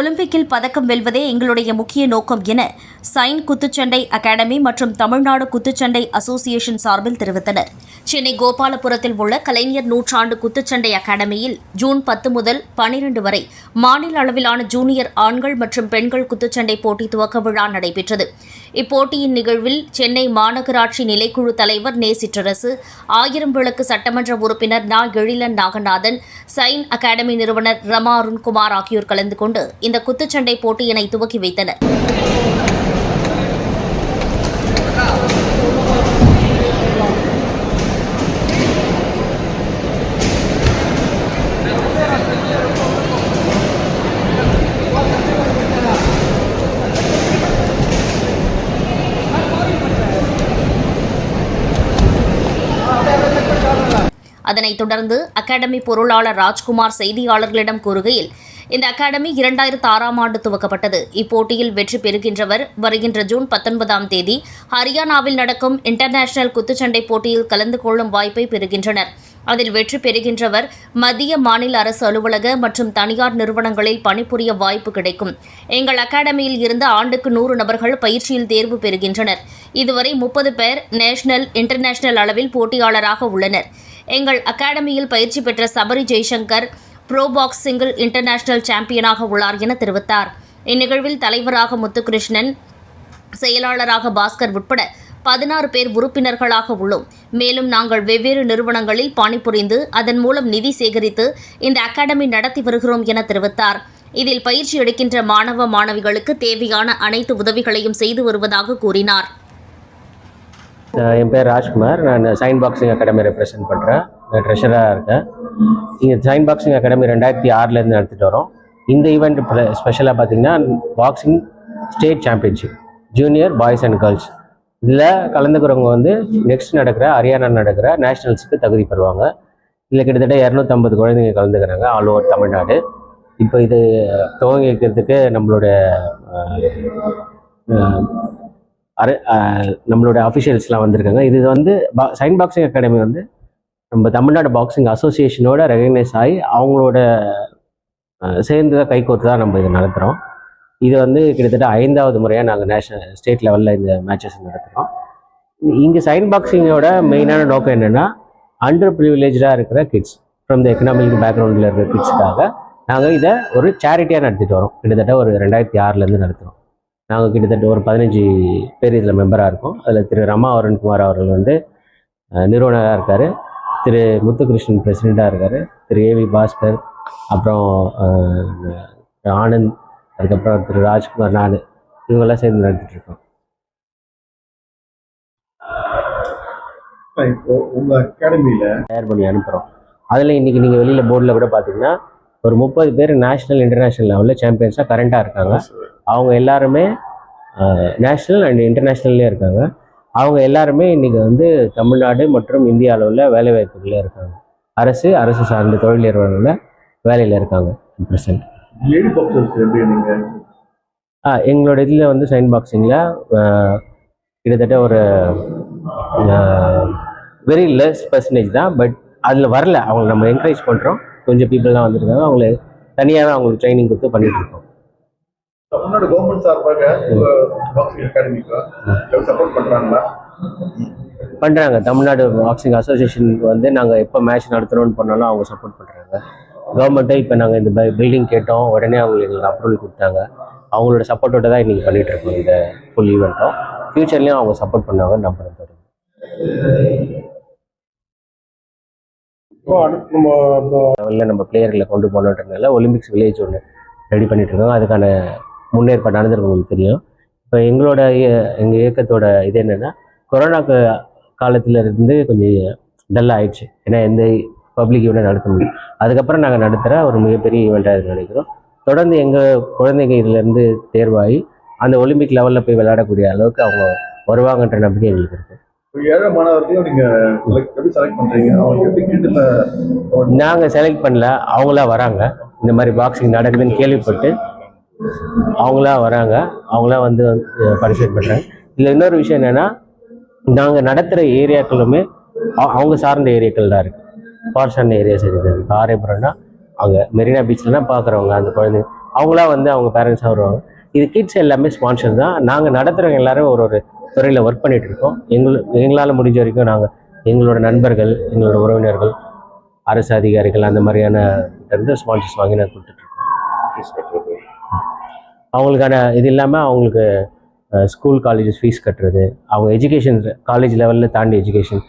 ஒலிம்பிக்கில் பதக்கம் வெல்வதே எங்களுடைய முக்கிய நோக்கம் என சைன் குத்துச்சண்டை அகாடமி மற்றும் தமிழ்நாடு குத்துச்சண்டை அசோசியேஷன் சார்பில் தெரிவித்தனர். சென்னை கோபாலபுரத்தில் உள்ள கலைஞர் நூற்றாண்டு குத்துச்சண்டை அகாடமியில் ஜூன் பத்து முதல் பனிரெண்டு வரை மாநில அளவிலான ஜூனியர் ஆண்கள் மற்றும் பெண்கள் குத்துச்சண்டை போட்டி துவக்க விழா நடைபெற்றது. இப்போட்டியின் நிகழ்வில் சென்னை மாநகராட்சி நிலைக்குழு தலைவர் நே சிற்றரசு ஆயிரம் விளக்கு சட்டமன்ற உறுப்பினர் நா. எழிலன் நாகநாதன் சைன் அகாடமி நிறுவனர் ரமா அருண்குமார் ஆகியோர் கலந்து கொண்டு இந்த குத்துச்சண்டை போட்டியினை துவக்கி வைத்தனர். அதனைத் தொடர்ந்து அகாடமி பொருளாளர் ராஜ்குமார் செய்தியாளர்களிடம் கூறுகையில் இந்த அகாடமி இரண்டாயிரத்து ஆறாம் ஆண்டு துவக்கப்பட்டது. இப்போட்டியில் வெற்றி பெறுகின்றவர் வருகின்ற ஜூன் பத்தொன்பதாம் தேதி ஹரியானாவில் நடக்கும் இன்டர்நேஷனல் குத்துச்சண்டை போட்டியில் கலந்து கொள்ளும் வாய்ப்பை பெறுகின்றனர். அதில் வெற்றி பெறுகின்றவர் மத்திய மாநில அரசு அலுவலக மற்றும் தனியார் நிறுவனங்களில் பணிபுரிய வாய்ப்பு கிடைக்கும். எங்கள் அகாடமியில் இருந்து ஆண்டுக்கு நூறு நபர்கள் பயிற்சியில் தேர்வு பெறுகின்றனர். இதுவரை முப்பது பேர் நேஷனல் இன்டர்நேஷனல் அளவில் போட்டியாளராக உள்ளனர். எங்கள் அகாடமியில் பயிற்சி பெற்ற Sabari Jaishankar pro box single international சாம்பியனாக உள்ளார் என தெரிவித்தார். இந்நிகழ்வில் தலைவராக முத்துகிருஷ்ணன் செயலாளராக பாஸ்கர் உட்பட பதினாறு பேர் உறுப்பினர்களாக உள்ளோம். மேலும் நாங்கள் வெவ்வேறு நிறுவனங்களில் பணிபுரிந்து அதன் மூலம் நிதி சேகரித்து இந்த அகாடமி நடத்தி வருகிறோம் என தெரிவித்தார். இதில் பயிற்சி எடுக்கின்ற மாணவ மாணவிகளுக்கு தேவையான அனைத்து உதவிகளையும் செய்து வருவதாக கூறினார். என் பேர் ராஜ்குமார். நான் சைன் பாக்ஸிங் அகாடமி ரெப்ரசன்ட் பண்ணுறேன் ட்ரெஷராக இருக்கேன். இங்கே சைன் பாக்ஸிங் அகாடமி ரெண்டாயிரத்தி ஆறுலேருந்து நடத்திட்டு வரோம். இந்த ஈவெண்ட் ஸ்பெஷலாக பார்த்தீங்கன்னா boxing state championship junior boys and girls இதில் கலந்துக்கிறவங்க வந்து நெக்ஸ்ட் நடக்கிற ஹரியானா நடக்கிற நேஷ்னல்ஸுக்கு தகுதி பெறுவாங்க. இதில் கிட்டத்தட்ட இரநூத்தம்பது குழந்தைங்க கலந்துக்கிறாங்க ஆல் ஓவர் தமிழ்நாடு. இப்போ இது துவங்கி வைக்கிறதுக்கு நம்மளோட அரை அரு நம்மளோட அஃபிஷியல்ஸ்லாம் வந்திருக்காங்க. இது வந்து பா- சைன் பாக்ஸிங் அகாடமி வந்து நம்ம தமிழ்நாடு பாக்ஸிங் அசோசியேஷனோட ரெகக்னைஸ் ஆகி அவங்களோட சேர்ந்து தான் கைகோர்த்து தான் நம்ம இதை நடத்துகிறோம் இது வந்து கிட்டத்தட்ட ஐந்தாவது முறையாக நாங்கள் நேஷனல் ஸ்டேட் லெவலில் இந்த மேட்சஸ் நடத்துகிறோம் இங்கே சைன் பாக்ஸிங்கோட மெயினான நோக்கம் என்னென்னா அண்டர் ப்ரிவிலேஜாக இருக்கிற கிட்ஸ் ஃப்ரம் த எக்கனாமிக் பேக்ரவுண்டில் இருக்கிற கிட்ஸுக்காக நாங்கள் இதை ஒரு சேரிட்டியாக நடத்திட்டு வரோம். கிட்டத்தட்ட ஒரு ரெண்டாயிரத்தி ஆறுலேருந்து நடத்துகிறோம் நாங்கள் கிட்டத்தட்ட ஒரு பதினஞ்சு பேர் இதில் மெம்பராக இருக்கோம். அதில் திரு ரமா அருண்குமார் அவர்கள் வந்து நிறுவனராக இருக்கார். திரு முத்துகிருஷ்ணன் பிரசிடெண்ட்டாக இருக்கார். திரு ஏவி பாஸ்கர் அப்புறம் ஆனந்த் அதுக்கப்புறம் திரு ராஜ்குமார் நான் இவங்கெல்லாம் சேர்ந்து நடத்திட்டு இருக்கோம். இப்போ உங்க அகாடமியில தயார் பண்ணி அனுப்புகிறோம் அதில் இன்றைக்கி நீங்கள் வெளியில் போர்டில் கூட பார்த்தீங்கன்னா ஒரு முப்பது பேர் நேஷ்னல் இன்டர்நேஷ்னல் லெவலில் சாம்பியன்ஸாக கரண்ட்டாக இருக்காங்க. அவங்க எல்லாருமே நேஷ்னல் அண்ட் இன்டர்நேஷ்னல்லே இருக்காங்க. அவங்க எல்லாருமே இன்றைக்கி வந்து தமிழ்நாடு மற்றும் இந்திய அளவில் வேலைவாய்ப்புகளில் இருக்காங்க. அரசு அரசு சார்ந்த தொழில் நிறுவனங்களில் வேலையில் இருக்காங்க ப்ரெசன்ட் ஆ எங்களோட இதில் வந்து சைன் பாக்ஸிங்கில் கிட்டத்தட்ட ஒரு வெரி லெஸ் பர்சன்டேஜ் தான் பட் அதில் வரல. அவங்கள நம்ம என்கரேஜ் பண்ணுறோம் கொஞ்சம் பீப்புளெலாம் வந்திருக்காங்க. அவங்கள தனியாகவே அவங்களுக்கு ட்ரைனிங் கொடுத்து பண்ணிட்டு இருக்கோம். தமிழ்நாடு கவர்மெண்ட் சார்பாக பாக்ஸிங் அகாடமிக்கு சப்போர்ட் பண்றாங்களா? பண்ணுறாங்க தமிழ்நாடு பாக்ஸிங் அசோசியேஷன் வந்து நாங்கள் எப்போ மேட்ச் நடத்துகிறோம்னு பண்ணாலும் அவங்க சப்போர்ட் பண்ணுறாங்க கவர்மெண்ட்டே இப்போ நாங்கள் இந்த பில்டிங் கேட்டோம். உடனே அவங்க எங்களுக்கு அப்ரூவல் கொடுத்தாங்க. அவங்களோட சப்போர்ட்டோட தான் இன்றைக்கி பண்ணிகிட்டு இருக்கோம் இந்த ஃபுல் ஈவெண்ட்டும் ஃப்யூச்சர்லேயும் அவங்க சப்போர்ட் நம்ம இப்போ லெவலில் நம்ம பிளேயர்களை கொண்டு போனோன்றதுனால ஒலிம்பிக்ஸ் வில்லேஜ் ஒன்று ரெடி பண்ணிட்டு இருக்கோம். அதுக்கான முன்னேற்பாடு நடந்திருக்கு உங்களுக்கு தெரியும். இப்போ எங்களோட இய- எங்க இயக்கத்தோட இது என்னன்னா கொரோனா காலத்துல இருந்து கொஞ்சம் டல் ஆயிடுச்சு. ஏன்னா எந்த பப்ளிக் ஈவெண்ட் நடத்த முடியும் அதுக்கப்புறம் நாங்கள் நடத்துகிற ஒரு மிகப்பெரிய ஈவெண்ட்டாக நினைக்கிறோம் தொடர்ந்து எங்கள் குழந்தைங்க இதுலேருந்து தேர்வாகி அந்த ஒலிம்பிக் லெவலில் போய் விளையாடக்கூடிய அளவுக்கு அவங்க வருவாங்கன்ற நம்பிக்கை எங்களுக்கு இருக்கு. இப்போ ஏழை மாணவர்களையும் நீங்க select- எப்படி செலக்ட் கேட்டுல நாங்கள் செலக்ட் பண்ணல. அவங்களா வராங்க. இந்த மாதிரி பாக்ஸிங் நடக்குதுன்னு கேள்விப்பட்டு அவங்களா வராங்க. அவங்களா வந்து பார்ட்டிசிபேட் பண்ணுறாங்க இதில் இன்னொரு விஷயம் என்னென்னா நாங்கள் நடத்துகிற ஏரியாக்களுமே அவங்க சார்ந்த ஏரியாக்கள் தான் இருக்குது ஃபார் சார்ந்த ஏரியாஸ் இருக்குது இப்போ அங்கே மெரினா பீச்லலாம் பார்க்குறவங்க அந்த குழந்தைங்க அவங்களா வந்து அவங்க பேரண்ட்ஸாக வருவாங்க. இது கிட்ஸ் எல்லாமே ஸ்பான்சர் தான். நாங்கள் நடத்துகிறவங்க எல்லாரும் ஒரு ஒரு துறையில் ஒர்க் பண்ணிட்டு இருக்கோம். எங்கள் எங்களால் முடிஞ்ச வரைக்கும் நாங்கள் எங்களோட நண்பர்கள் எங்களோட உறவினர்கள் அரசு அதிகாரிகள் அந்த மாதிரியான இருந்து ஸ்பான்சர்ஸ் வாங்கி நான் கொடுத்துட்ருக்கோம் அவங்களுக்கான இது இல்லாமல் அவங்களுக்கு ஸ்கூல் காலேஜஸ் ஃபீஸ் கட்டுறது அவங்க எஜுகேஷன் காலேஜ் லெவலில் தாண்டி எஜுகேஷன்